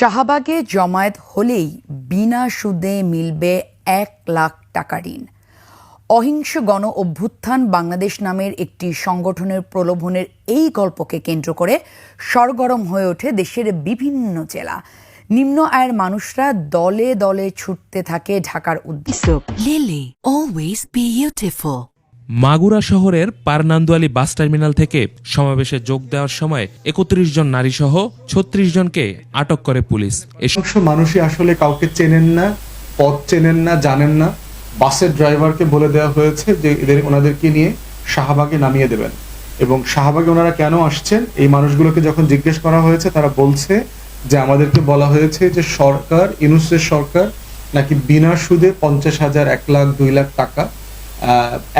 শাহবাগে জমায়েত হলেই বিনা সুদে মিলবে এক লাখ টাকা ঋণ। অহিংস গণ অভ্যুত্থান বাংলাদেশ নামের একটি সংগঠনের প্রলোভনের এই গল্পকে কেন্দ্র করে সরগরম হয়ে ওঠে দেশের বিভিন্ন জেলা। নিম্ন আয়ের মানুষরা দলে দলে ছুটতে থাকে ঢাকার উদ্দেশ্যে। Beautiful. মাগুরা শহরের পারনান্দুয়ালি বাস টার্মিনাল থেকে সমাবেশে যোগ দেওয়ার সময় একত্রিশ জন নারী সহ ছত্রিশ জনকে আটক করে পুলিশ। এসব মানুষই আসলে কাউকে চেনেন না, পথ চেনেন না, জানেন না। বাসের ড্রাইভারকে বলে দেওয়া হয়েছে যে এদের, ওনাদেরকে নিয়ে শাহবাগে নামিয়ে দেবেন। এবং শাহবাগে ওনারা কেন আসছেন? এই মানুষগুলোকে যখন জিজ্ঞেস করা হয়েছে, তারা বলছে যে আমাদেরকে বলা হয়েছে যে সরকার, ইনুসের সরকার, নাকি বিনা সুদে পঞ্চাশ হাজার, এক লাখ, দুই লাখ টাকা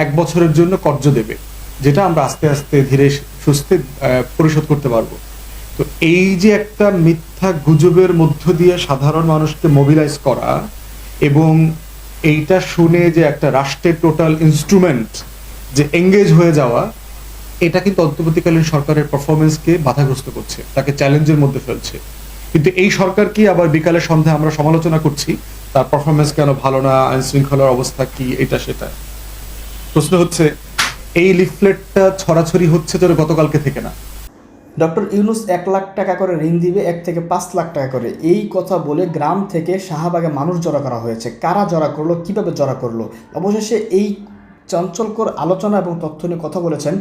এক বছরের জন্য কর্জ দেবে, যেটা আমরা আস্তে আস্তে ধীরে সুস্থে পরিশোধ করতে পারব। তো এই যে একটা মিথ্যা গুজবের মধ্য দিয়ে সাধারণ মানুষকে মোবিলাইজ করা এবং এইটা শুনে যে একটা রাষ্ট্রের টোটাল ইনস্ট্রুমেন্ট যে এঙ্গেজ হয়ে যাওয়া, এটা কিন্তু অন্তর্বর্তীকালীন সরকারের পারফরমেন্সকে বাধাগ্রস্ত করছে, তাকে চ্যালেঞ্জের মধ্যে ফেলছে। কিন্তু এই সরকারকে আবার বিকালে সন্ধ্যায় আমরা সমালোচনা করছি, তার পারফরমেন্স কেন ভালো না আইন শৃঙ্খলার অবস্থা কি, এটা, সেটা। প্রশ্ন হচ্ছে, এই লিফলেটটা ছড়াছড়ি হচ্ছে তোর গতকালকে থেকে না? ডক্টর ইউনুস এক লাখ টাকা করে ঋণ দিবে, এক থেকে পাঁচ লাখ টাকা করে। এই কথা বলে গ্রাম থেকে শাহবাগে মানুষ জড়া করা হয়েছে। কারা জড়া করল, কীভাবে জড়া করল? অবশেষে এই চঞ্চলকর আলোচনা এবং তথ্য নিয়ে কথা বলেছেন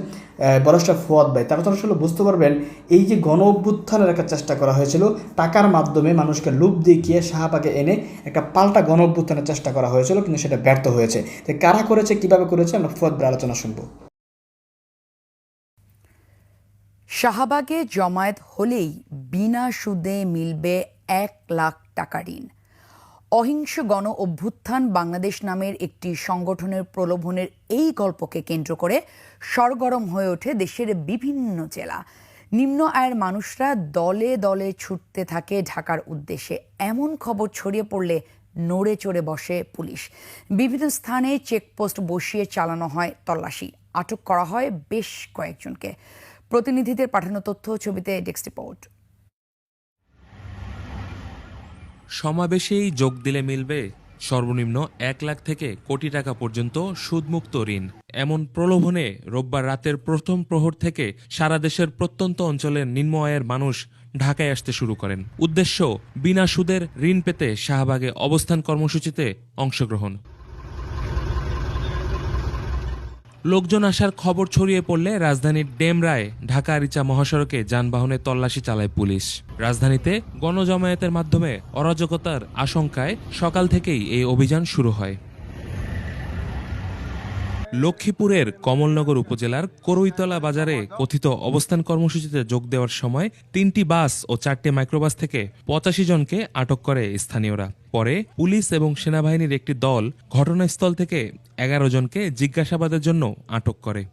বরস্টার ফুয়াদ ভাই। তারা তো আসলে বুঝতে পারবেন, এই যে গণ অভ্যুত্থানের একটা চেষ্টা করা হয়েছিল, টাকার মাধ্যমে মানুষকে লুপ দেখিয়ে শাহবাগে এনে একটা পাল্টা গণ অভ্যুত্থানের চেষ্টা করা হয়েছিল, কিন্তু সেটা ব্যর্থ হয়েছে। তো কারা করেছে, কীভাবে করেছে, আমরা ফুয়াদ ভাই আলোচনা শুনব। শাহবাগে জমায়েত হলেই বিনা সুদে মিলবে এক লাখ টাকা ঋণ। অহিংস গণ অভ্যুত্থান বাংলাদেশ নামের একটি সংগঠনের প্রলোভনের এই গল্পকে কেন্দ্র করে সরগরম হয়ে ওঠে দেশের বিভিন্ন জেলা। নিম্ন আয়ের মানুষরা দলে দলে ছুটতে থাকে ঢাকার উদ্দেশ্যে। এমন খবর ছড়িয়ে পড়লে নড়ে চড়ে বসে পুলিশ। বিভিন্ন স্থানে চেকপোস্ট বসিয়ে চালানো হয় তল্লাশি। আটক করা হয় বেশ কয়েকজনকে। প্রতিনিধিদের পাঠানো তথ্য ছবিতে ডেস্ক রিপোর্ট। সমাবেশেই যোগ দিলে মিলবে সর্বনিম্ন এক লাখ থেকে কোটি টাকা পর্যন্ত সুদমুক্ত ঋণ। এমন প্রলোভনে রোববার রাতের প্রথম প্রহর থেকে সারা দেশের প্রত্যন্ত অঞ্চলের নিম্ন আয়ের মানুষ ঢাকায় আসতে শুরু করেন। উদ্দেশ্য, বিনা সুদের ঋণ পেতে শাহবাগে অবস্থান কর্মসূচিতে অংশগ্রহণ। লোকজন আসার খবর ছড়িয়ে পড়লে রাজধানীর ডেমরায় ঢাকা রিচা মহাসড়কে যানবাহনের তল্লাশি চালায় পুলিশ। রাজধানীতে গণজমায়েতের মাধ্যমে অরাজকতার আশঙ্কায় সকাল থেকেই এই অভিযান শুরু হয়। লক্ষ্মীপুরের কমলনগর উপজেলার করইতলা বাজারে কথিত অবস্থান কর্মসূচিতে যোগ দেওয়ার সময় তিনটি বাস ও চারটি মাইক্রোবাস থেকে পঁচাশি জনকে আটক করে স্থানীয়রা। পরে পুলিশ এবং সেনাবাহিনীর একটি দল ঘটনাস্থল থেকে এগারো জনকে জিজ্ঞাসাবাদের জন্য আটক করে।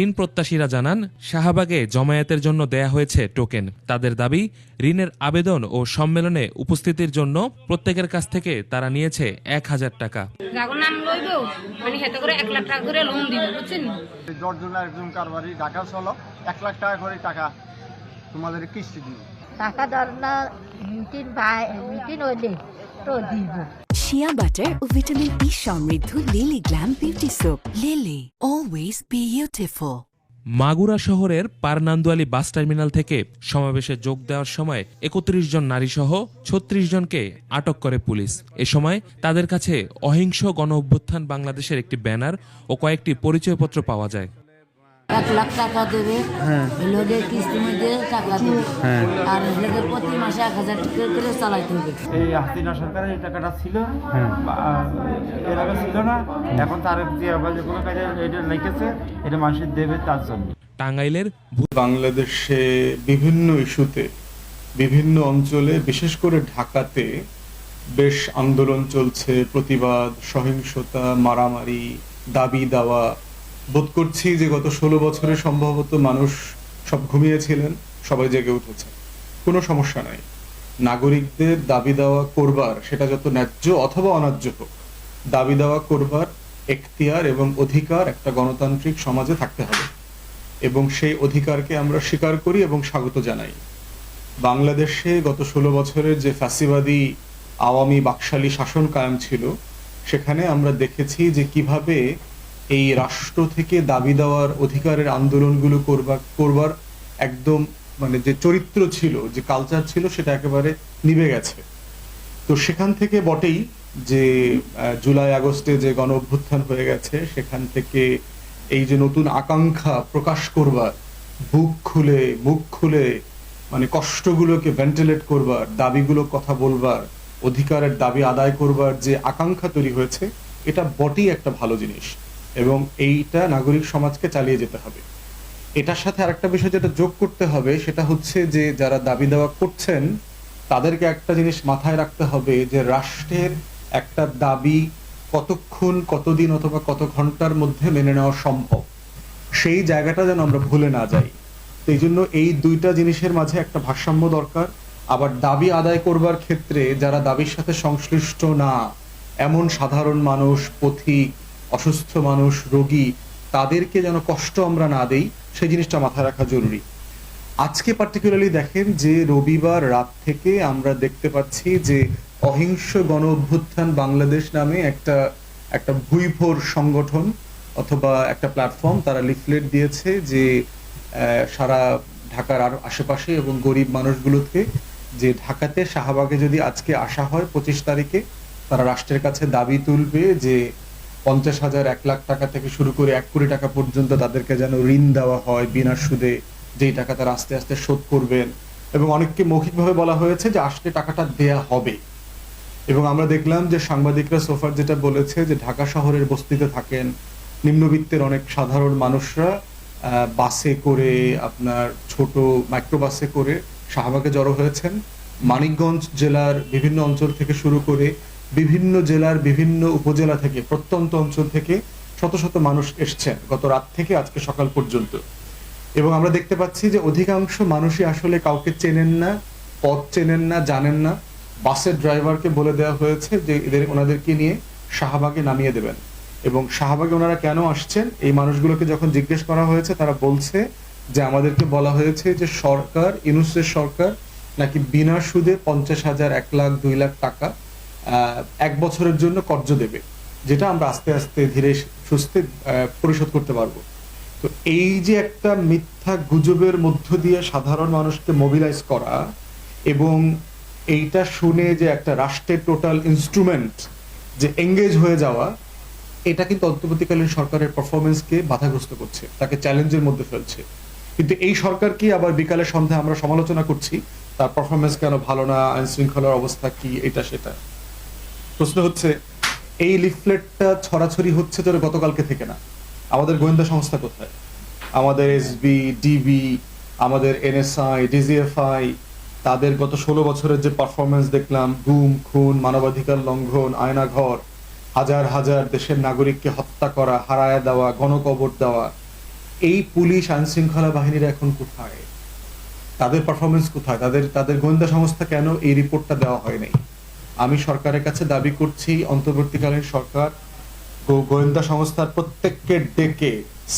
ঋণ প্রত্যাশীরা জানান শাহবাগে জমায়েতের জন্য দেয়া হয়েছে টোকেন। তাদের দাবি ঋণের আবেদন ও সম্মেলনে উপস্থিতির জন্য প্রত্যেকের কাছ থেকে তারা নিয়েছে এক হাজার টাকা। নাম লইব? মানে হেতে করে এক লাখ টাকা করে লোন দিব বুঝছেন? দশজনের একজন কারবারি ঢাকা চলো এক লাখ টাকা করে টাকা তোমাদের কিস্তি দিব। টাকা ধর না মিটিং পাই মিটিং হইলে তো দিব। Shea butter ও ভিটামিন ই সমৃদ্ধ Lily glam beauty soap Lily always beautiful Magura শহরের পারনান্দুয়ালি বাস টার্মিনাল থেকে সমাবেশে যোগ দেওয়ার সময় একত্রিশ জন নারী সহ ছত্রিশ জনকে আটক করে পুলিশ। এ সময় তাদের কাছে অহিংস গণ অভ্যুত্থান বাংলাদেশের একটি ব্যানার ও কয়েকটি পরিচয়পত্র পাওয়া যায়। এক লাখ টাকা দেবে। লোকের কিস্তি মধ্যে টাকা দেবে। আর লোকের প্রতি মাসে এক হাজার টাকা করে চালাইতে হবে। এই হাসিনা সরকারের এই টাকাটা ছিল। এর আগে ছিল না। এখন তার আবার যে কোনো কাজে এটা লিখেছে এটা মানুষের দেবে তার জন্য। টাঙ্গাইলের বাংলাদেশে বিভিন্ন ইস্যুতে বিভিন্ন অঞ্চলে বিশেষ করে ঢাকাতে বেশ আন্দোলন চলছে। প্রতিবাদ সহিংসতা মারামারি দাবি দাওয়া বোধ করছি যে গত ষোলো বছরে সম্ভবত মানুষ সব ঘুমিয়েছিলেন, সবাই জেগে উঠেছে। কোনো সমস্যা নাই। নাগরিকদের দাবি দাওয়া করবার, সেটা যত ন্যায্য অথবা অন্যায্য হোক, দাবি দাওয়া করবার এখতিয়ার এবং অধিকার একটা গণতান্ত্রিক সমাজে থাকতে হবে। এবং সেই অধিকারকে আমরা স্বীকার করি এবং স্বাগত জানাই। বাংলাদেশে গত ষোলো বছরের যে ফ্যাসিবাদী আওয়ামী বাকশালী শাসন কায়েম ছিল, সেখানে আমরা দেখেছি যে কীভাবে এই রাষ্ট্র থেকে দাবি দেওয়ার অধিকারের আন্দোলনগুলো করবার করবার একদম মানে যে চরিত্র ছিল, যে কালচার ছিল, সেটা একেবারে নিভে গেছে। তো সেখান থেকে বটেই যে জুলাই আগস্টে যে গণ অভ্যুত্থান হয়ে গেছে, সেখান থেকে এই যে নতুন আকাঙ্ক্ষা প্রকাশ করবার, বুক খুলে, মুখ খুলে মানে কষ্টগুলোকে ভেন্টিলেট করবার, দাবিগুলো কথা বলবার, অধিকারের দাবি আদায় করবার যে আকাঙ্ক্ষা তৈরি হয়েছে, এটা বটেই একটা ভালো জিনিস। এবং এইটা নাগরিক সমাজকে চালিয়ে যেতে হবে। এটার সাথে আরেকটা বিষয় যেটা যোগ করতে হবে, সেটা হচ্ছে যে যারা দাবি দেওয়া করছেন, তাদেরকে একটা জিনিস মাথায় রাখতে হবে যে রাষ্ট্রের একটা দাবি কতক্ষণ, কতদিন অথবা কত ঘণ্টার মধ্যে মেনে নেওয়া সম্ভব। সেই জায়গাটা যেন আমরা ভুলে না যাই। এই জন্য এই দুইটা জিনিসের মাঝে একটা ভারসাম্য দরকার। আবার দাবি আদায় করবার ক্ষেত্রে যারা দাবির সাথে সংশ্লিষ্ট না, এমন সাধারণ মানুষ, পথিক অসুস্থ মানুষ, রোগী, তাদেরকে যেন কষ্ট আমরা না দেই, সেই জিনিসটা মাথায় রাখা জরুরি। আজকে পার্টিকুলারলি দেখেন যে রবিবার রাত থেকে আমরা দেখতে পাচ্ছি যে অহিংস গণ অভ্যুত্থান বাংলাদেশ নামে একটা একটা ভুইফোর সংগঠন অথবা একটা প্ল্যাটফর্ম তারা লিফলেট দিয়েছে যে সারা ঢাকার আর আশেপাশে এবং গরিব মানুষগুলোকে যে ঢাকাতে শাহবাগে যদি আজকে আসা হয় পঁচিশ তারিখে, তারা রাষ্ট্রের কাছে দাবি তুলবে যে পঞ্চাশ হাজার, এক লাখ টাকা থেকে শুরু করে এক কোটি টাকা পর্যন্ত তাদেরকে যেন ঋণ দেওয়া হয় বিনা সুদে, যেই টাকা তারা আস্তে আস্তে শোধ করবেন। এবং অনেককে মৌখিকভাবে বলা হয়েছে যে আসলে টাকাটা দেয়া হবে। এবং আমরা দেখলাম যে সাংবাদিকরা সোফার যেটা বলেছে যে ঢাকা শহরের বস্তিতে থাকেন নিম্নবিত্তের অনেক সাধারণ মানুষরা বাসে করে আপনার ছোট মাইক্রোবাসে করে শাহবাগে জড়ো হয়েছেন। মানিকগঞ্জ জেলার বিভিন্ন অঞ্চল থেকে শুরু করে বিভিন্ন জেলার বিভিন্ন উপজেলা থেকে, প্রত্যন্ত অঞ্চল থেকে শত শত মানুষ এসছেন গত রাত থেকে আজকে সকাল পর্যন্ত। এবং আমরা দেখতে পাচ্ছি যে অধিকাংশ মানুষই আসলে কাউকে চেনেন না, পথ চেনেন না, জানেন না। বাসের ড্রাইভারকে বলে দেওয়া হয়েছে যে এদের, ওনাদেরকে নিয়ে শাহবাগে নামিয়ে দেবেন। এবং শাহবাগে ওনারা কেন আসছেন? এই মানুষগুলোকে যখন জিজ্ঞেস করা হয়েছে, তারা বলছে যে আমাদেরকে বলা হয়েছে যে সরকার, ইউনুসের সরকার, নাকি বিনা সুদে পঞ্চাশ হাজার, এক লাখ, দুই লাখ টাকা এক বছরের জন্য কর্জ দেবে, যেটা আমরা আস্তে আস্তে ধীরে সুস্থে পরিশোধ করতে পারব। তো এই যে একটা মিথ্যা গুজবের মধ্য দিয়ে সাধারণ মানুষকে মোবিলাইজ করা এবং এইটা শুনে যে একটা রাষ্ট্রের টোটাল ইনস্ট্রুমেন্ট যে এঙ্গেজ হয়ে যাওয়া, এটা কিন্তু অন্তর্বর্তীকালীন সরকারের পারফরমেন্সকে বাধাগ্রস্ত করছে, তাকে চ্যালেঞ্জের মধ্যে ফেলছে। কিন্তু এই সরকারকে আবার বিকালে সন্ধ্যায় আমরা সমালোচনা করছি, তার পারফরমেন্স কেন ভালো না আইন শৃঙ্খলার অবস্থা কি, এটা, সেটা। প্রশ্ন হচ্ছে, এই লিফলেটটা ছড়াছড়ি হচ্ছে তো গতকালকে থেকে না? আমাদের গোয়েন্দা সংস্থা কোথায়? আমাদের এসবি ডিবি আমাদের এনএসআই ডিজিএফআই তাদের গত ষোলো বছরের যে পারফরমেন্স দেখলাম, গুম, খুন, মানবাধিকার লঙ্ঘন, আয়নাঘর, হাজার হাজার দেশের নাগরিককে হত্যা করা, হারায় দেওয়া, গণকবর দেওয়া, এই পুলিশ আইন শৃঙ্খলা বাহিনীরা এখন কোথায়? তাদের পারফরমেন্স কোথায়? তাদের তাদের গোয়েন্দা সংস্থা কেন এই রিপোর্টটা দেওয়া হয় নাই? আমি সরকারের কাছে দাবি করছি, অন্তর্বর্তীকালীন সরকার গোয়েন্দা সংস্থার প্রত্যেককে ডেকে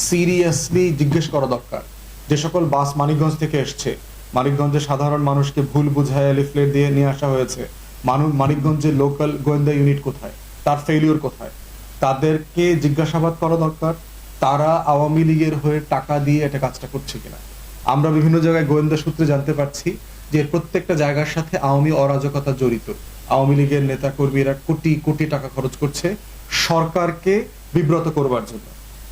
সিরিয়াসলি জিজ্ঞেস করা দরকার। যে সকল বাস মানিকগঞ্জ থেকে এসছে, মানিকগঞ্জের সাধারণ মানুষকে ভুল বুঝায় লিফলেট দিয়ে নিয়ে আসা হয়েছে। মানুষ মানিকগঞ্জের লোকাল গোয়েন্দা ইউনিট কোথায়? তার ফেলিওর কোথায়? তাদেরকে জিজ্ঞাসাবাদ করা দরকার, তারা আওয়ামী লীগের হয়ে টাকা দিয়ে এটা কাজটা করছে কিনা। আমরা বিভিন্ন জায়গায় গোয়েন্দা সূত্রে জানতে পারছি যে প্রত্যেকটা জায়গার সাথে আওয়ামী অরাজকতা জড়িত। আওয়ামী লীগের নেতা কর্মীরা কোটি কোটি টাকা খরচ করছে সরকারকে বিব্রত করবার জন্য।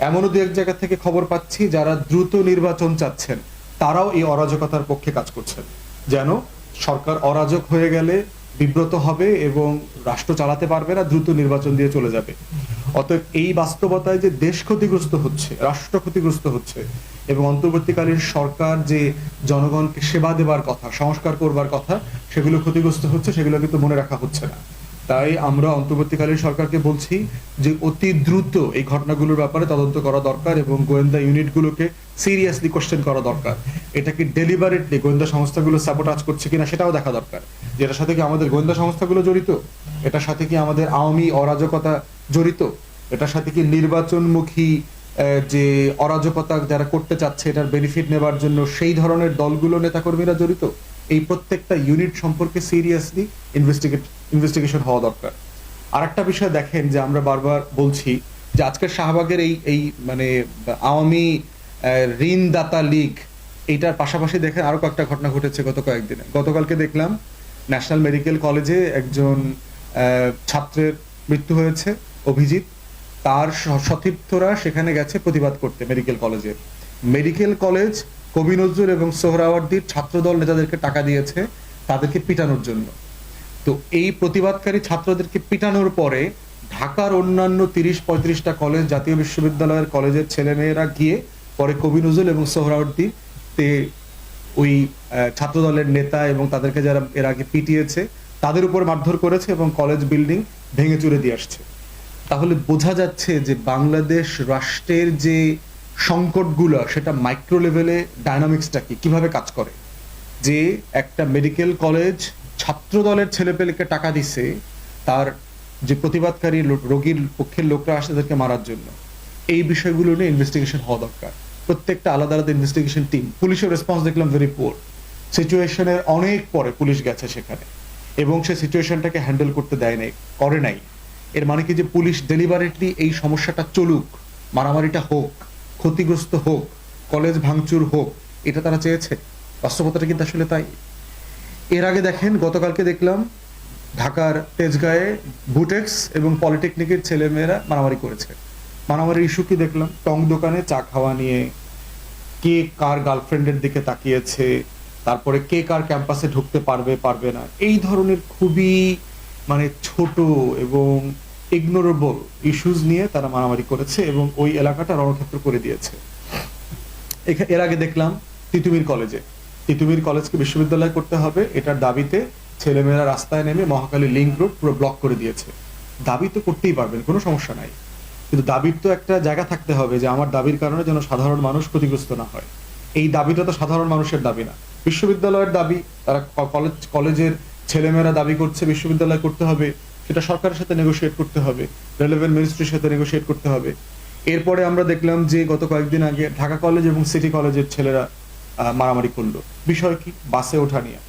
এমনও দু এক জায়গা থেকে খবর পাচ্ছি, যারা দ্রুত নির্বাচন চাচ্ছেন, তারাও এই অরাজকতার পক্ষে কাজ করছেন। যেন সরকার অরাজক হয়ে গেলে বিব্রত হবে এবং রাষ্ট্র চালাতে পারবে না, দ্রুত নির্বাচন দিয়ে চলে যাবে। অতএব এই বাস্তবতায় যে দেশ ক্ষতিগ্রস্ত হচ্ছে, রাষ্ট্র ক্ষতিগ্রস্ত হচ্ছে এবং অন্তর্বর্তীকালীন সরকার যে জনগণকে সেবা দেবার কথা, সংস্কার করবার কথা, সেগুলো ক্ষতিগ্রস্ত হচ্ছে, সেগুলো কিন্তু মনে রাখা হচ্ছে না। তাই আমরা অন্তর্বর্তীকালীন সরকারকে বলছি যে অতি দ্রুত এই ঘটনাগুলোর ব্যাপারে তদন্ত করা দরকার এবং গোয়েন্দা ইউনিটগুলোকে সিরিয়াসলি কোশ্চেন করা দরকার। এটাকে ডেলিভারেটলি গোয়েন্দা সংস্থাগুলো সাবোটাজ করছে কিনা সেটাও দেখা দরকার। যেটার সাথে কি আমাদের গোয়েন্দা সংস্থাগুলো জড়িত? এটার সাথে কি আমাদের আওয়ামী অরাজকতা জড়িত? এটার সাথে কি নির্বাচনমুখী যে অরাজকতা যারা করতে চাচ্ছে এটার বেনিফিট নেবার জন্য সেই ধরনের দলগুলো নেতাকর্মীরা জড়িত? এই প্রত্যেকটা ইউনিট সম্পর্কে সিরিয়াসলি ইনভেস্টিগেট ইনভেস্টিগেশন হওয়া দরকার। আর একটা বিষয় দেখেন যে আমরা বারবার বলছি যে আজকের শাহবাগের এই এই মানে আওয়ামী ঋণদাতা লীগ এইটার পাশাপাশি দেখেন আরও কয়েকটা ঘটনা ঘটেছে গত কয়েকদিনে। গতকালকে দেখলাম ন্যাশনাল মেডিকেল কলেজে একজন ছাত্রের মৃত্যু হয়েছে, অভিজিৎ। তার সতীর্থরা সেখানে গেছে প্রতিবাদ করতে মেডিকেল কলেজে। মেডিকেল কলেজ কবি নজরুল এবং সোহরাওয়ার্দির ছাত্রদল নেতাদেরকে টাকা দিয়েছে তাদেরকে পিটানোর জন্য। তো এই প্রতিবাদকারী ছাত্রদেরকে পিটানোর পরে ঢাকার অন্যান্য তিরিশ পঁয়ত্রিশটা কলেজ, জাতীয় বিশ্ববিদ্যালয়ের কলেজের ছেলেমেয়েরা গিয়ে পরে কবি নজরুল এবং সোহরাওয়ার্দী তে ওই ছাত্রদলের নেতা এবং তাদেরকে যারা এর আগে পিটিয়েছে, তাদের উপর মারধর করেছে এবং কলেজ বিল্ডিং ভেঙে চুরে দিয়ে আসছে। তাহলে বোঝা যাচ্ছে যে বাংলাদেশ রাষ্ট্রের যে সংকটগুলো, সেটা মাইক্রো লেভেলে ডায়নামিক্সটা কি? কীভাবে কাজ করে? যে একটা মেডিকেল কলেজ ছাত্র দলের ছেলেপেলেকে টাকা দিছে তার যে প্রতিবাদকারী রোগীর পক্ষের লোকরা আসে তাদেরকে মারার জন্য। এই বিষয়গুলো নিয়ে ইনভেস্টিগেশন হওয়া দরকার। প্রত্যেকটা আলাদা আলাদা ইনভেস্টিগেশন টিম পুলিশের রেসপন্স দেখলাম ভেরি পোর সিচুয়েশনের অনেক পরে পুলিশ গেছে সেখানে। এবং সে সিচুয়েশনটাকে হ্যান্ডেল করতে দেয় নাই, করে নাই। এর মানে কি যে পুলিশ ডেলিভারেটলি এই সমস্যাটা চলুক, মারামারিটা হোক ক্ষতিগ্রস্ত হোক, কলেজ ভাঙচুর হোক, এটা তারা চেয়েছে। বাস্তবতাটা কিন্তু আসলে তাই। এর আগে দেখেন, গতকালকে দেখলাম ঢাকার তেজগাঁয়ে বুটেক্স এবং পলিটেকনিকের ছেলেমেয়েরা মারামারি করেছে। মারামারির ইস্যু কি দেখলাম? টং দোকানে চা খাওয়া নিয়ে কে কার গার্লফ্রেন্ডের দিকে তাকিয়েছে, তারপরে কে কার ক্যাম্পাসে ঢুকতে পারবে পারবে না। এই ধরনের খুবই মানে ছোট এবং ইগনোরেবল ইস্যুজ নিয়ে তারা মারামারি করেছে এবং ওই এলাকাটা রণক্ষেত্র করে দিয়েছে। এর আগে দেখলাম তিতুমির কলেজে। তিতুমির কলেজকে বিশ্ববিদ্যালয় করতে হবে। এটার দাবিতে ছেলেমেয়েরা রাস্তায় নেমে মহাকালী লিঙ্ক রোড পুরো ব্লক করে দিয়েছে। দাবি তো করতেই পারবেন, কোনো সমস্যা নাই। কিন্তু দাবির তো একটা জায়গা থাকতে হবে যে আমার দাবির কারণে যেন সাধারণ মানুষ ক্ষতিগ্রস্ত না হয়। এই দাবিটা তো সাধারণ মানুষের দাবি না। বিশ্ববিদ্যালয়ের দাবি, তারা কলেজ, কলেজের ছেলেমেয়েরা দাবি করছে বিশ্ববিদ্যালয় করতে হবে। সেটা সরকারের সাথে নেগোশিয়েট করতে হবে রেলেভেন্ট মিনিস্ট্রির সাথে নেগোশিয়েট করতে হবে। এরপরে আমরা দেখলাম যে গত কয়েকদিন আগে ঢাকা কলেজ এবং সিটি কলেজের ছেলেরা মারামারি করল। বিষয় কি? বাসে ওঠা নিয়ে।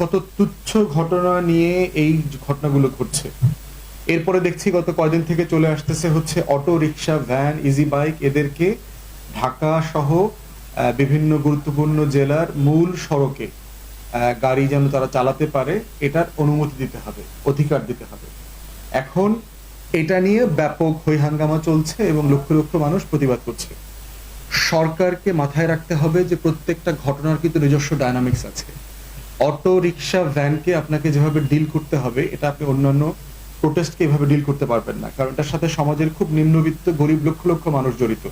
কত তুচ্ছ ঘটনা নিয়ে এই ঘটনাগুলো ঘটছে। এরপরে দেখছি গত কয়দিন থেকে চলে আসতেছে হচ্ছে auto rickshaw van easy bike এদেরকে ঢাকা সহ বিভিন্ন গুরুত্বপূর্ণ জেলার মূল সড়কে গাড়ি যেন তারা চালাতে পারে, এটার অনুমতি দিতে হবে, অধিকার দিতে হবে। এখন এটা নিয়ে ব্যাপক হই হাঙ্গামা চলছে এবং লক্ষ লক্ষ মানুষ প্রতিবাদ করছে। সরকারকে মাথায় রাখতে হবে যে প্রত্যেকটা ঘটনার কিন্তু নিজস্ব ডায়নামিক্স আছে। অটো, রিক্সা ভ্যানকে আপনাকে যেভাবে ডিল করতে হবে, এটা আপনি অন্যান্য প্রোটেস্টকে এভাবে ডিল করতে পারবেন না। কারণ এটার সাথে সমাজের খুব নিম্নবিত্ত, গরিব লক্ষ লক্ষ মানুষ জড়িত।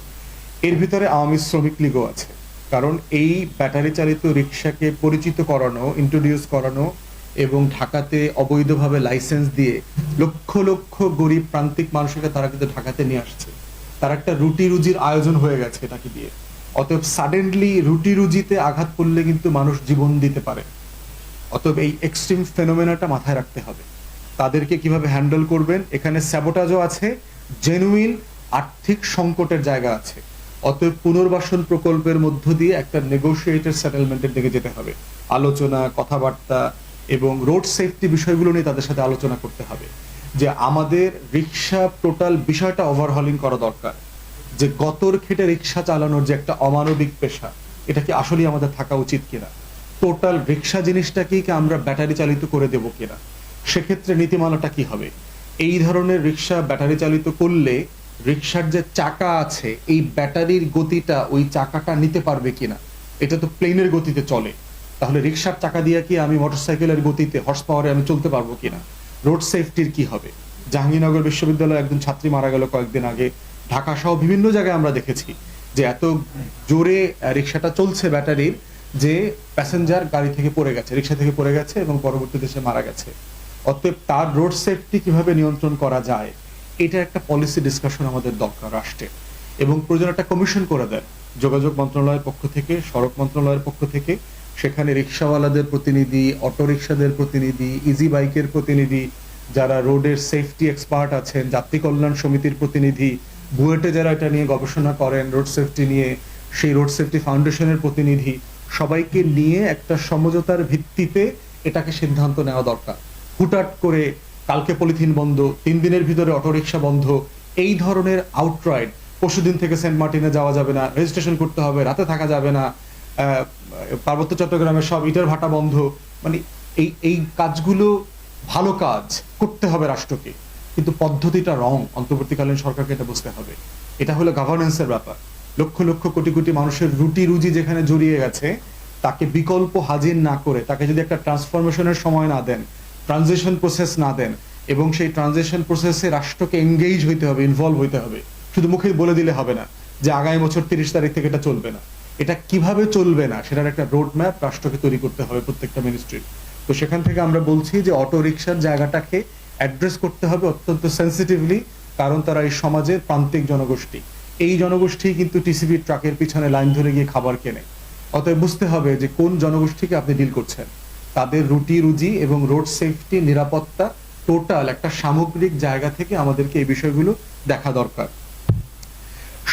এর ভিতরে আওয়ামী শ্রমিক লীগও আছে। কারণ এই ব্যাটারি চালিত রিক্সাকে পরিচিত করানো ইন্ট্রোডিউস করানো এবং ঢাকাতে অবৈধভাবে লাইসেন্স দিয়ে লক্ষ লক্ষ গরিব প্রান্তিক মানুষকে তারা কিন্তু ঢাকাতে নিয়ে আসছে। তার একটা রুটি রুজির আয়োজন হয়ে গেছে এটাকে দিয়ে। অতএব সাডেনলি রুটি রুজিতে আঘাত করলে কিন্তু মানুষ জীবন দিতে পারে। অতএব এই এক্সট্রিম ফেনোমেনাটা মাথায় রাখতে হবে। তাদেরকে কীভাবে হ্যান্ডেল করবেন? এখানে স্যাবোটাজও আছে জেনুইন আর্থিক সংকটের জায়গা আছে। অতএব পুনর্বাসন প্রকল্পের মধ্য দিয়ে একটা নেগোসিয়েটেড সেটেলমেন্টের দিকে যেতে হবে। আলোচনা, কথাবার্তা এবং রোড সেফটি বিষয়গুলো নিয়ে তাদের সাথে আলোচনা করতে হবে। যে আমাদের রিক্সা টোটাল বিষয়টা ওভারহলিং করা দরকার। যে গতর খেটে রিক্সা চালানোর যে একটা অমানবিক পেশা, এটা কি আসলেই আমাদের থাকা উচিত কিনা? টোটাল রিক্সা জিনিসটাকেই কি আমরা ব্যাটারি চালিত করে দেব কিনা? সেক্ষেত্রে নীতিমালাটা কি হবে? এই ধরনের রিক্সা ব্যাটারি চালিত করলে রিক্সার যে চাকা আছে, এই ব্যাটারির গতিটা ওই চাকাটা নিতে পারবে কিনা? এটা তো প্লেনের গতিতে চলে। তাহলে রিক্সার চাকা দিয়ে কি আমি মোটরসাইকেলের গতিতে হর্স পাওয়ারে আমি চলতে পারব কিনা? রোড সেফটির কি হবে? জাহাঙ্গীরনগর বিশ্ববিদ্যালয়ে একজন ছাত্রী মারা গেল কয়েকদিন আগে। ঢাকা সহ বিভিন্ন জায়গায় আমরা দেখেছি যে এত জোরে রিক্সাটা চলছে ব্যাটারির যে প্যাসেঞ্জার গাড়ি থেকে পড়ে গেছে রিক্সা থেকে পড়ে গেছে এবং পরবর্তীতে সে মারা গেছে। অতএব তার রোড সেফটি কীভাবে নিয়ন্ত্রণ করা যায়, এটা একটা পলিসি ডিসকাশন আমাদের দরকার রাষ্ট্রের এবং প্রয়োজন একটা কমিশন করে দেন। যোগাযোগ মন্ত্রণালয়ের পক্ষ থেকে, সড়ক মন্ত্রণালয়ের পক্ষ থেকে। সেখানে রিক্সাওয়ালাদের প্রতিনিধি অটো রিক্সাদের প্রতিনিধি ইজি বাইকের প্রতিনিধি, যারা রোডের সেফটি এক্সপার্ট আছেন, যাত্রী কল্যাণ সমিতির প্রতিনিধি, বুয়েটে যারা এটা নিয়ে গবেষণা করেন রোড সেফটি নিয়ে, সেই রোড সেফটি ফাউন্ডেশনের প্রতিনিধি, সবাইকে নিয়ে একটা সমঝোতার ভিত্তিতে এটাকে সিদ্ধান্ত নেওয়া দরকার। হুটাট করে কালকে পলিথিন বন্ধ, তিন দিনের ভিতরে অটোরিকশা বন্ধ, এই ধরনের আউটরাইড পরশুদিন থেকে সেন্ট মার্টিনে যাওয়া যাবে না রেজিস্ট্রেশন করতে হবে, রাতে থাকা যাবে না পার্বত্য চট্টগ্রামের সব ইটের ভাটা বন্ধ। মানে এই এই কাজগুলো ভালো কাজ করতে হবে রাষ্ট্রকে। কিন্তু পদ্ধতিটা রং অন্তর্বর্তীকালীন সরকারকে এটা বুঝতে হবে। এটা হলো গভর্নেন্সের ব্যাপার। লক্ষ লক্ষ কোটি কোটি মানুষের রুটি রুজি যেখানে জড়িয়ে গেছে, তাকে বিকল্প হাজির না করে, তাকে যদি একটা ট্রান্সফরমেশনের সময় না দেন ট্রানজিশন প্রসেস না দেন, এবং সেই ট্রানজিশন প্রসেসে রাষ্ট্রকে এঙ্গেজ হইতে হবে ইনভলভ হইতে হবে, শুধু মুখে বলে দিলে হবে না যে আগামী বছর তিরিশ তারিখ থেকে এটা চলবে না। এটা কীভাবে চলবে না, সেটার একটা রোড ম্যাপ রাষ্ট্রকে তৈরি করতে হবে প্রত্যেকটা মিনিস্ট্রির তো সেখান থেকে আমরা বলছি যে অটো রিক্সার জায়গাটাকে অ্যাড্রেস করতে হবে অত্যন্ত সেন্সিটিভলি কারণ তারা এই সমাজের প্রান্তিক জনগোষ্ঠী। এই জনগোষ্ঠী কিন্তু টিসিবি ট্রাকের পিছনে লাইন ধরে গিয়ে খাবার কেনে। অতএব বুঝতে হবে যে কোন জনগোষ্ঠীকে আপনি ডিল করছেন। তাদের রুটি রুজি এবং রোড সেফটি নিরাপত্তা টোটাল একটা সামগ্রিক জায়গা থেকে আমাদেরকে এই বিষয়গুলো দেখা দরকার।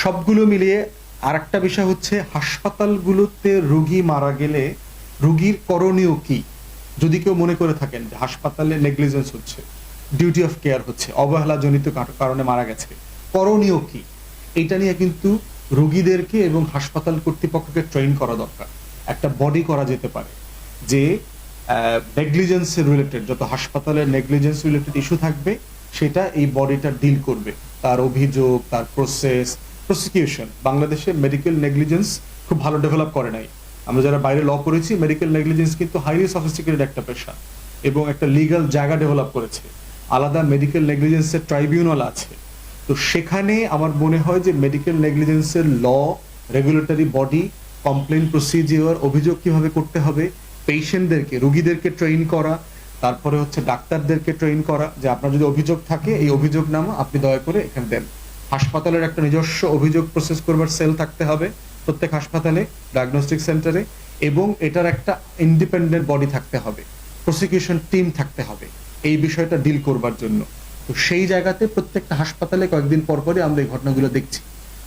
সবগুলো মিলিয়ে আরেকটা বিষয় হচ্ছে, হাসপাতালগুলোতে রোগী মারা গেলে রোগীর করণীয় কি? যদি কেউ মনে করে থাকেন যে হাসপাতালে নেগলিজেন্স হচ্ছে ডিউটি অফ কেয়ার হচ্ছে, অবহেলাজনিত কার- কারণে মারা গেছে, করণীয় কি? এটা নিয়ে কিন্তু রোগীদেরকে এবং হাসপাতাল কর্তৃপক্ষকে ট্রেন করা দরকার। একটা বডি করা যেতে পারে যে নেগলিজেন্স রিলেটেড যত হাসপাতালের নেগলিজেন্স রিলেটেড ইস্যু থাকবে, সেটা এই বডিটা ডিল করবে। তার অভিযোগ, তার প্রসেস প্রসিকিউশন বাংলাদেশে মেডিকেল নেগলিজেন্স খুব ভালো ডেভেলপ করে নাই। আমরা যারা বাইরে ল করেছি মেডিকেল নেগলিজেন্স কিন্তু হাইলি সফিস্টিকেটেড একটা পেশা এবং একটা লিগ্যাল জায়গা ডেভেলপ করেছে। আলাদা মেডিকেল নেগলিজেন্সের ট্রাইব্যুনাল আছে। তো সেখানে আমার মনে হয় যে medical নেগলিজেন্সের law regulatory body complain procedure অভিযোগ কীভাবে করতে হবে পেশেন্টদেরকে রোগীদেরকে ট্রেন করা, তারপরে হচ্ছে ডাক্তারদেরকে ট্রেন করা, যে আপনার যদি অভিযোগ থাকে, এই অভিযোগ নামা আপনি দয়া করে এখানে দেন। হাসপাতালের একটা নিজস্ব অভিযোগ প্রসেস করবার সেল থাকতে হবে, প্রত্যেক হাসপাতালে ডায়াগনস্টিক সেন্টারে এবং এটার একটা ইন্ডিপেন্ডেন্ট বডি থাকতে হবে প্রসিকিউশন টিম থাকতে হবে, এই বিষয়টা ডিল করবার জন্য। তো সেই জায়গাতে প্রত্যেকটা হাসপাতালে কয়েকদিন পর পরই আমরা এই ঘটনাগুলো দেখছি।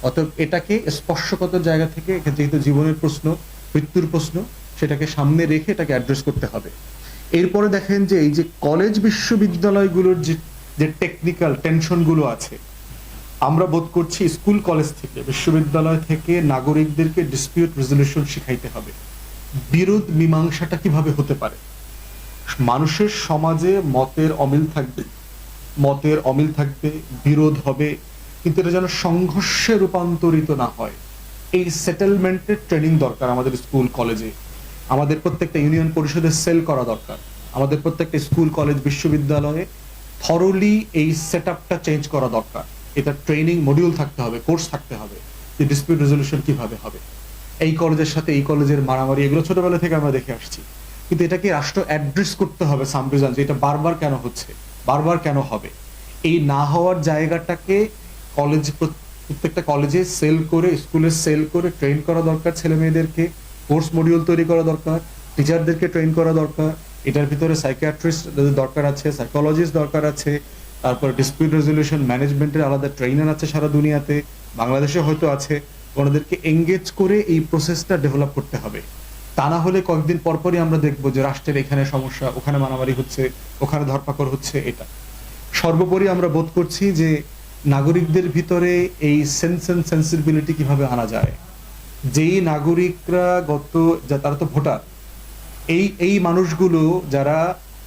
অতএব এটাকে স্পর্শগত জায়গা থেকে যেহেতু জীবনের প্রশ্ন, মৃত্যুর প্রশ্ন, সেটাকে সামনে রেখে এটাকে অ্যাড্রেস করতে হবে। এরপরে দেখেন যে এই যে কলেজ বিশ্ববিদ্যালয়গুলোর যে যে টেকনিক্যাল টেনশনগুলো আছে আমরা বোধ করছি স্কুল, কলেজ থেকে, বিশ্ববিদ্যালয় থেকে নাগরিকদেরকে ডিসপিউট রেজলিউশন শিখাইতে হবে। বিরোধ, মীমাংসাটা কীভাবে হতে পারে? মানুষের সমাজে মতের অমিল থাকবে, মতের অমিল থাকবে, বিরোধ হবে, কিন্তু এটা যেন সংঘর্ষে রূপান্তরিত না হয়। এই সেটেলমেন্টের ট্রেনিং দরকার আমাদের স্কুল, কলেজে। আমাদের প্রত্যেকটা ইউনিয়ন পরিষদের সেল করা দরকার। আমাদের প্রত্যেকটা স্কুল, কলেজ, বিশ্ববিদ্যালয়ে থরলি এই সেট চেঞ্জ করা দরকার। এটা ট্রেনিং মডিউল থাকতে হবে কোর্স থাকতে হবে, যে ডিসপিউট রেজলিউশন কীভাবে হবে। এই কলেজের সাথে এই কলেজের মারামারি, এগুলো ছোটবেলা থেকে আমরা দেখে আসছি। কিন্তু এটাকে রাষ্ট্র অ্যাড্রেস করতে হবে সামরিজান যে এটা বারবার কেন হচ্ছে, বারবার কেন হবে। এই না হওয়ার জায়গাটাকে কলেজ প্রত্যেকটা কলেজে সেল করে স্কুলে সেল করে ট্রেন করা দরকার ছেলে মেয়েদেরকে কোর্স মডিউল তৈরি করা দরকার টিচারদেরকে ট্রেন করা দরকার। এটার ভিতরে সাইকিয়াট্রিস্ট দরকার আছে সাইকোলজিস্ট দরকার আছে তারপরে ডিসপিউট রেজলিউশন ম্যানেজমেন্টের আলাদা ট্রেনার আছে সারা দুনিয়াতে বাংলাদেশে হয়তো আছে, ওনাদেরকে এঙ্গেজ করে এই প্রসেসটা ডেভেলপ করতে হবে। তা না হলে কয়েকদিন পরপরই আমরা দেখব যে রাষ্ট্রের এখানে সমস্যা, ওখানে মারামারি হচ্ছে, ওখানে ধরপাকড় হচ্ছে, এটা। সর্বোপরি আমরা বোধ করছি যে নাগরিকদের ভিতরে এই সেন্স এন্ড সেন্সিবিলিটি কীভাবে আনা যায়। যেই নাগরিকরা গত, যা তারা তো ভোটার, এই এই মানুষগুলো যারা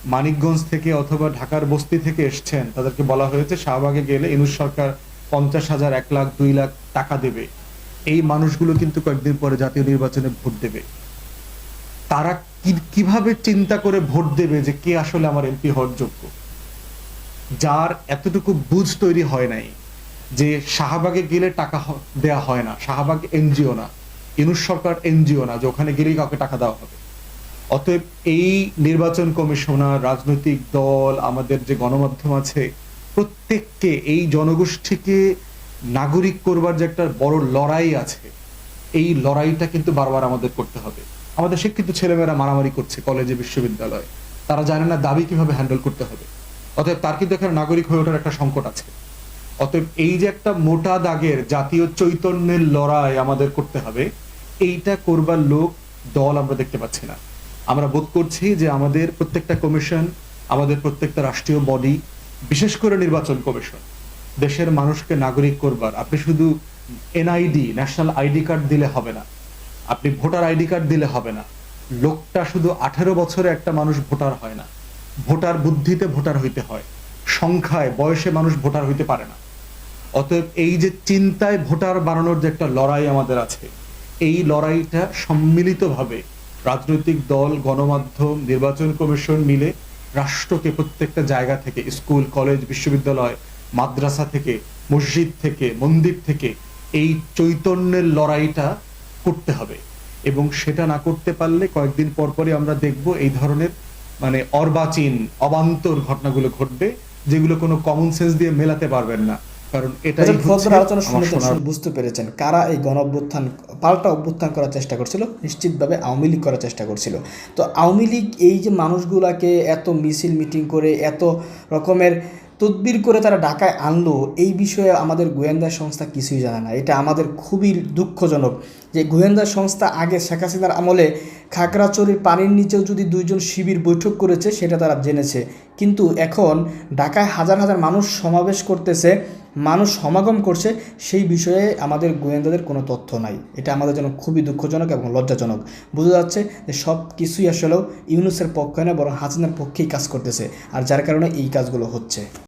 মানিকগঞ্জ থেকে অথবা ঢাকার বস্তি থেকে এসছেন। তাদেরকে বলা হয়েছে, শাহবাগে গেলে ইনুস সরকার পঞ্চাশ হাজার, এক লাখ, দুই লাখ টাকা দেবে। এই মানুষগুলো কিন্তু কয়েকদিন পরে জাতীয় নির্বাচনে ভোট দেবে। তারা কীভাবে চিন্তা করে ভোট দেবে যে কে আসলে আমার এমপি হওয়ার যোগ্য? যার এতটুকু বুঝ তৈরি হয় নাই যে শাহবাগে গেলে টাকা দেয়া হয় না। শাহবাগ এনজিও না। ইনুস সরকার এনজিও না যে ওখানে গেলেই কাউকে টাকা দেওয়া হবে। অতএব এই নির্বাচন কমিশনার, রাজনৈতিক দল, আমাদের যে গণমাধ্যম আছে, প্রত্যেককে এই জনগোষ্ঠীকে নাগরিক করবার যে একটা বড় লড়াই আছে, এই লড়াইটা কিন্তু বারবার আমাদের করতে হবে। আমাদের শিক্ষিত ছেলেমেয়েরা মারামারি করছে কলেজে, বিশ্ববিদ্যালয়ে। তারা জানে না দাবি কীভাবে হ্যান্ডেল করতে হবে। অতএব তার কিন্তু এখানে নাগরিক হয়ে ওঠার একটা সংকট আছে। অতএব এই যে একটা মোটা দাগের জাতীয় চৈতন্যের লড়াই আমাদের করতে হবে, এইটা করবার লোক দল আমরা দেখতে পাচ্ছি না। আমরা বোধ করছি যে আমাদের প্রত্যেকটা কমিশন, আমাদের প্রত্যেকটা রাষ্ট্রীয় বডি বিশেষ করে নির্বাচন কমিশন, দেশের মানুষকে নাগরিক করবার। আপনি শুধু এনআইডি ন্যাশনাল আইডি কার্ড দিলে হবে না। আপনি ভোটার আইডি কার্ড দিলে হবে না। লোকটা শুধু আঠেরো বছরে একটা মানুষ ভোটার হয় না। ভোটার বুদ্ধিতে ভোটার হইতে হয়। সংখ্যায়, বয়সে মানুষ ভোটার হইতে পারে না। অতএব এই যে চিন্তায় ভোটার বানানোর যে একটা লড়াই আমাদের আছে, এই লড়াইটা সম্মিলিতভাবে রাজনৈতিক দল, গণমাধ্যম, নির্বাচন কমিশন মিলে রাষ্ট্রকে প্রত্যেকটা জায়গা থেকে, স্কুল, কলেজ, বিশ্ববিদ্যালয়, মাদ্রাসা থেকে, মসজিদ থেকে, মন্দির থেকে এই চৈতন্যের লড়াইটা করতে হবে। এবং সেটা না করতে পারলে কয়েকদিন পর পরই আমরা দেখব এই ধরনের মানে অর্বাচীন, অবান্তর ঘটনাগুলো ঘটবে, যেগুলো কোনো কমন সেন্স দিয়ে মেলাতে পারবেন না। কারণ হচ্ছে ফজর আলোচনা শুনে বুঝতে পেরেছেন কারা এই গণ অভ্যুত্থান পাল্টা অভ্যুত্থান করার চেষ্টা করছিল নিশ্চিতভাবে আওয়ামী লীগ করার চেষ্টা করছিল। তো আওয়ামী লীগ এই যে মানুষগুলাকে এত মিছিল মিটিং করে এত রকমের তদবির করে তারা ঢাকায় আনলো এই বিষয়ে আমাদের গোয়েন্দা সংস্থা কিছুই জানে না। এটা আমাদের খুবই দুঃখজনক যে গোয়েন্দা সংস্থা আগে শেখ হাসিনার আমলে খাগড়াচড়ির পানির নিচেও যদি দুইজন শিবির বৈঠক করেছে সেটা তারা জেনেছে। কিন্তু এখন ঢাকায় হাজার হাজার মানুষ সমাবেশ করতেছে মানুষ সমাগম করছে, সেই বিষয়ে আমাদের গোয়েন্দাদের কোনো তথ্য নাই। এটা আমাদের জন্য খুবই দুঃখজনক এবং লজ্জাজনক। বোঝা যাচ্ছে যে সব কিছুই আসলেও ইউনুসের পক্ষে না বরং হাসিনার পক্ষেই কাজ করতেছে, আর যার কারণে এই কাজগুলো হচ্ছে।